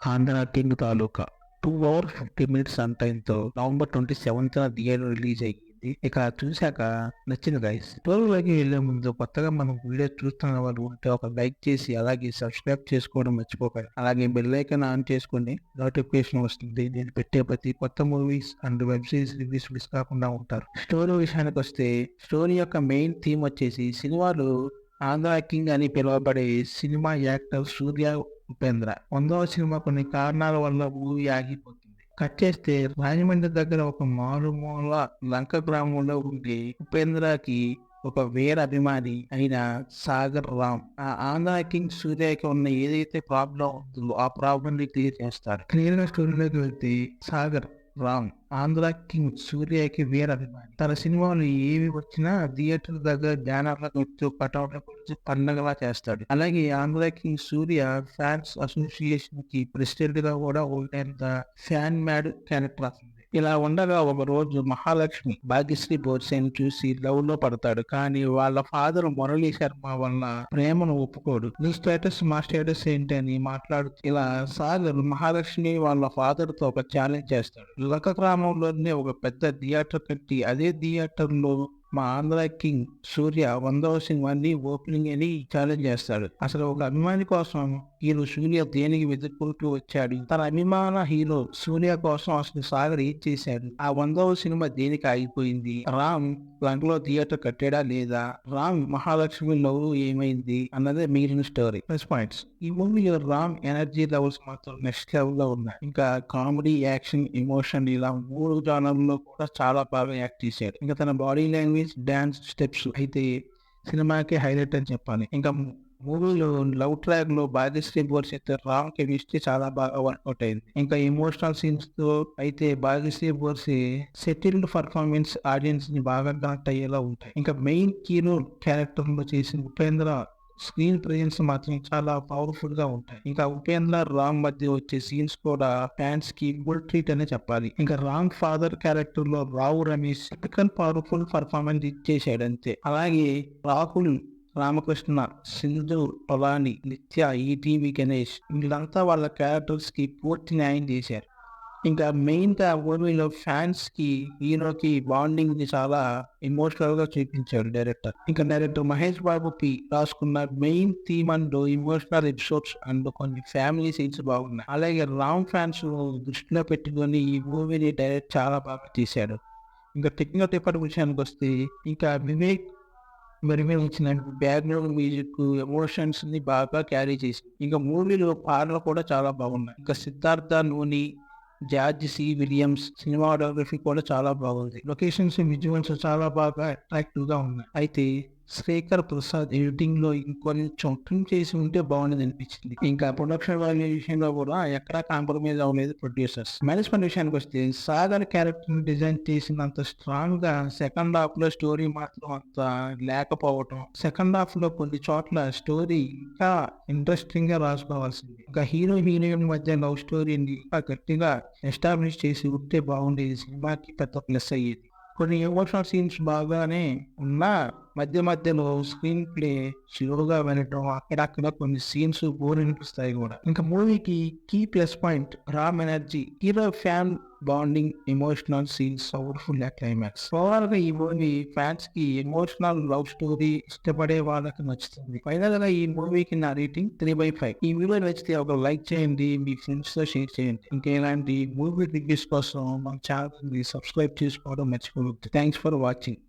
Andhra king Taluka two hour fifty minutes అంత ఇంతో November twenty seventh theatre release అయ్యి ఇక చూశాక నచ్చింది గైస్ స్టోరీలోకి వెళ్ళే ముందు కొత్తగా మనం వీడియో చూస్తున్న వాళ్ళు ఉంటే ఒక లైక్ చేసి అలాగే సబ్స్క్రైబ్ చేసుకోవడం మర్చిపోకండి. అలాగే బెల్ ఐకన్ ఆన్ చేసుకుని నోటిఫికేషన్ వస్తుంది. నేను పెట్టే ప్రతి కొత్త movies and web series reviews miss కాకుండా ఉంటారు. స్టోరీ విషయానికి వస్తే స్టోరీ యొక్క మెయిన్ థీమ్ వచ్చేసి సినిమాలు ఆంధ్ర కింగ్ అని పిలువబడే సినిమా యాక్టర్ సూర్య ఉపేంద్ర. వందవ సినిమా కొన్ని కారణాల వల్ల మూవీ ఆగిపోతుంది. కట్ చేస్తే రాజమండ్రి దగ్గర ఒక మారుమూల లంక గ్రామంలో ఉండే ఉపేంద్రకి ఒక వేర అభిమాని అయిన సాగర్ రామ్ ఆ ఆంధ్ర కింగ్ సూర్యకి ఉన్న ఏదైతే ప్రాబ్లం ఉందో ఆ ప్రాబ్లం ని క్లియర్ చేస్తారు క్లియర్గా స్టోరీలోకి వెళ్తే సాగర్ రామ్ ఆంధ్ర కింగ్ సూర్యకి వేర అభిమాని. తన సినిమాలు ఏవి వచ్చినా థియేటర్ దగ్గర బ్యానర్ల గుర్తు కటౌట్ల గురించి పండగలా చేస్తాడు. అలాగే ఆంధ్ర కింగ్ సూర్య ఫ్యాన్స్ అసోసియేషన్కి ప్రెసిడెంట్గా కూడా ఉండేంత ఫ్యాన్ మ్యాడ్ క్యారెక్టర్ అతనిది. ఇలా ఉండగా ఒక రోజు మహాలక్ష్మి భాగ్యశ్రీ బోర్సేన్ చూసి లవ్లో పడతాడు. కానీ వాళ్ళ ఫాదర్ మురళీ శర్మ వల్ల ప్రేమను ఒప్పుకోడు. నీ స్టేటస్ మా స్టేటస్ ఏంటి అని మాట్లాడు. ఇలా సాగర్ మహాలక్ష్మి వాళ్ళ ఫాదర్తో ఒక ఛాలెంజ్ చేస్తాడు. లక గ్రామంలోనే ఒక పెద్ద థియేటర్ కట్టి అదే థియేటర్లో మా ఆంధ్ర కింగ్ సూర్య వందవ అన్ని ఓపెనింగ్ అని ఛాలెంజ్ చేస్తాడు. అసలు ఒక అభిమాని కోసం హీరో సూర్య దేనికి వెతుక్కుంటూ వచ్చాడు. తన అభిమాన హీరో సూర్య కోసం అసలు సాగర్ ఏం చేశాడు? ఆ వందవ సినిమా దేనికి ఆగిపోయింది? రామ్ లంకలో థియేటర్ కట్టాడా లేదా? రామ్ మహాలక్ష్మి లవ్ ఏమైంది? అన్నదే మిగిలిన స్టోరీ ప్లస్ పాయింట్స్ ఈ మూవీలో రామ్ ఎనర్జీ లెవెల్స్ మాత్రం నెక్స్ట్ లెవెల్లో ఉన్నాయి. ఇంకా కామెడీ యాక్షన్ ఎమోషన్ ఇలా మూడు జానర్లో కూడా చాలా బాగా యాక్ట్ చేశాడు. ఇంకా తన బాడీ లాంగ్వేజ్ డాన్స్ స్టెప్స్ అయితే సినిమాకి హైలైట్ అని చెప్పాలి. ఇంకా మూవీలో లవ్ ట్రాక్లో భాగ్యశ్రీ బోర్స్ అయితే రామ్ కెమిస్ట్రీ చాలా బాగా వర్కౌట్ అయింది. ఇంకా ఎమోషనల్ సీన్స్తో అయితే భాగ్యశ్రీ బోర్స్ సెటిల్డ్ పర్ఫార్మెన్స్ ఆడియన్స్ని బాగా కనెక్ట్ అయ్యేలా ఉంటాయి. ఇంకా మెయిన్ హీరో క్యారెక్టర్లో చేసిన ఉపేంద్ర స్క్రీన్ ప్రెజెన్స్ మాత్రం చాలా పవర్ఫుల్గా ఉంటాయి. ఇంకా ఉపేంద్ర రామ్ మధ్య వచ్చే సీన్స్ కూడా ఫ్యాన్స్కి గుడ్ ట్రీట్ అనే చెప్పాలి. ఇంకా రామ్ ఫాదర్ క్యారెక్టర్లో Rao Ramesh typical powerful performance ఇచ్చేసాడు అంతే అలాగే రాహుల్ రామకృష్ణ సింధు పొలాని నిత్య ఈటీవీ గణేష్ వీళ్ళంతా వాళ్ళ క్యారెక్టర్స్కి పూర్తి న్యాయం చేశారు. ఇంకా మెయిన్గా మూవీలో ఫ్యాన్స్కి హీరోకి బాండింగ్ని చాలా ఎమోషనల్గా చూపించారు చూపించాడు డైరెక్టర్. ఇంకా డైరెక్టర్ మహేష్ బాబు పి రాసుకున్న main theme and emotional episodes and కొన్ని ఫ్యామిలీ సీన్స్ బాగున్నాయి. అలాగే రామ్ ఫ్యాన్స్ దృష్టిలో పెట్టుకొని ఈ మూవీని డైరెక్ట్ చాలా బాగా తీశాడు ఇంకా టెక్నికల్ డిపార్ట్మెంట్ విషయానికి వస్తే ఇంకా వివేక్ మరి మేము ఇచ్చిన బ్యాక్గ్రౌండ్ మ్యూజిక్ ఎమోషన్స్ని బాగా క్యారీ చేసి ఇంకా మూవీలో పాటలు కూడా చాలా బాగున్నాయి. ఇంకా Siddhartha Nuni George C. Williams cinematography కూడా చాలా బాగుంది. లొకేషన్స్ విజువల్స్ చాలా బాగా అట్రాక్టివ్గా ఉన్నాయి. అయితే శ్రీకర్ ప్రసాద్ ఎడిటింగ్లో ఇంకొంచెం ట్రిమ్ చేసి ఉంటే బాగుండేది అనిపించింది. ఇంకా ప్రొడక్షన్ వాల్యూ విషయంలో కూడా ఎక్కడా కాంప్రమైజ్ అవ్వలేదు ప్రొడ్యూసర్స్ మేనేజ్మెంట్ విషయానికి వస్తే సాగర్ క్యారెక్టర్ డిజైన్ చేసినంత స్ట్రాంగ్గా సెకండ్ హాఫ్లో స్టోరీ మాత్రం అంత లేకపోవటం సెకండ్ హాఫ్లో కొన్ని చోట్ల స్టోరీ ఇంకా ఇంట్రెస్టింగ్గా రాసుకోవాల్సింది. ఇంకా హీరో హీరోయిన్ మధ్య లవ్ స్టోరీని ఇంకా గట్టిగా ఎస్టాబ్లిష్ చేసి ఉంటే బాగుండేది. సినిమాకి పెద్ద ప్లస్ అయ్యేది. కొన్ని ఎమోషనల్ సీన్స్ బాగానే ఉన్నా మధ్య మధ్యలో స్క్రీన్ ప్లే స్లోగా వెళ్ళటం అక్కడక్కడ కొన్ని సీన్స్ బోర్ అనిపిస్తాయి కూడా. ఇంకా మూవీకి key plus point Ram energy hero fan bonding emotional scenes powerful climax ఓవరాల్గా ఈ మూవీ ఫ్యాన్స్కి ఎమోషనల్ లవ్ స్టోరీ ఇష్టపడే వాళ్ళకి నచ్చుతుంది. ఫైనల్గా ఈ మూవీకి నా రేటింగ్ త్రీ బై ఫైవ్ ఈ వీడియో నచ్చితే ఒక లైక్ చేయండి మీ ఫ్రెండ్స్తో షేర్ చేయండి. ఇంకా ఇలాంటి మూవీ రివ్యూస్ కోసం మా ఛానల్ని సబ్స్క్రైబ్ చేసుకోవడం మర్చిపోవద్దు. Thanks for watching